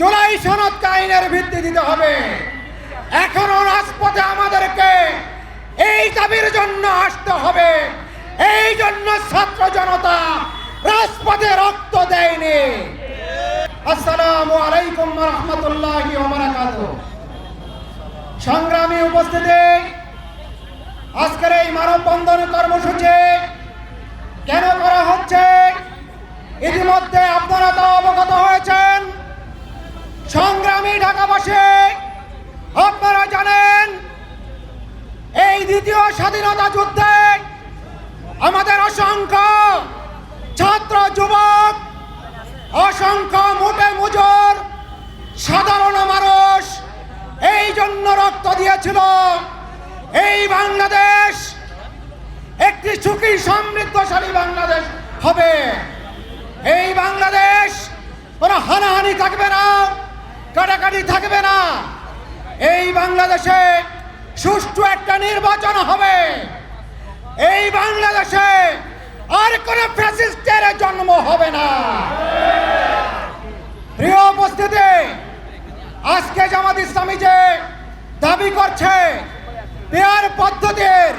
জুলাই সনদকে আইনের ভিত্তি দিতে হবে। এখনও রাজপথে আমাদেরকে এই দাবির জন্য আসতে হবে। এই জন্য ছাত্র জনতা রাজপথে রক্ত দেয়নি। আসসালামু আলাইকুম রহমতুল্লাহি সংগ্রামী উপস্থিতি, আজকের এই মানববন্ধন কর্মসূচি কেন করা হচ্ছে? ইতিমধ্যে আপনারা তো অবগত হয়েছেন। সংগ্রামী ঢাকাবাসী, আপনারা জানেন, এই দ্বিতীয় স্বাধীনতা যুদ্ধে আমাদের অসংখ্য ছাত্র, যুবক, অসংখ্য মোটে মুজোর, সাধারণ মানুষ এই জন্য রক্ত দিয়েছিল। এই বাংলাদেশ একটি সুখী, সমৃদ্ধশালী বাংলাদেশ হবে। এই বাংলাদেশ কোনো হানাহানি থাকবে না। কাটাকাটি থাকবে না। এই বাংলাদেশে সুষ্ঠু একটা নির্বাচন হবে। এই বাংলাদেশে আর কোনো ফ্যাসিস্টের জন্ম হবে না। প্রিয় উপস্থিতি, আজকে জামাত ইসলামী যে দাবি করছে, পেয়ার পদ্ধতির,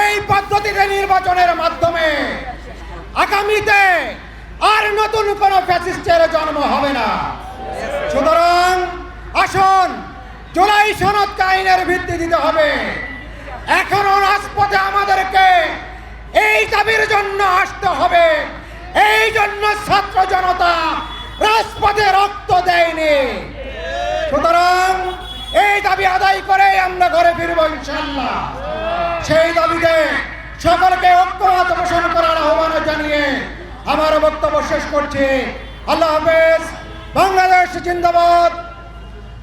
এই পদ্ধতিতে নির্বাচনের মাধ্যমে আগামীতে আর নতুন কোন ফ্যাসিস্টের জন্ম হবে না সুতরাং আসুন জুলাই সনদকে আইনের ভিত্তি দিতে হবে। এখনও রাজপথে আমাদেরকে এই দাবির জন্য আসতে হবে। এই জন্য ছাত্র জনতা রাজপথে রক্ত দেয়নি। সুতরাং এই দাবি আদায় করে আমরা ঘরে ফিরবো ইনশাল্লাহ সেই দাবিতে সকলকে ঐক্যমত পোষণ করার আহ্বান জানিয়ে আমার বক্তব্য শেষ করছি। আল্লাহ হাফেজ। বাংলাদেশ জিন্দাবাদ।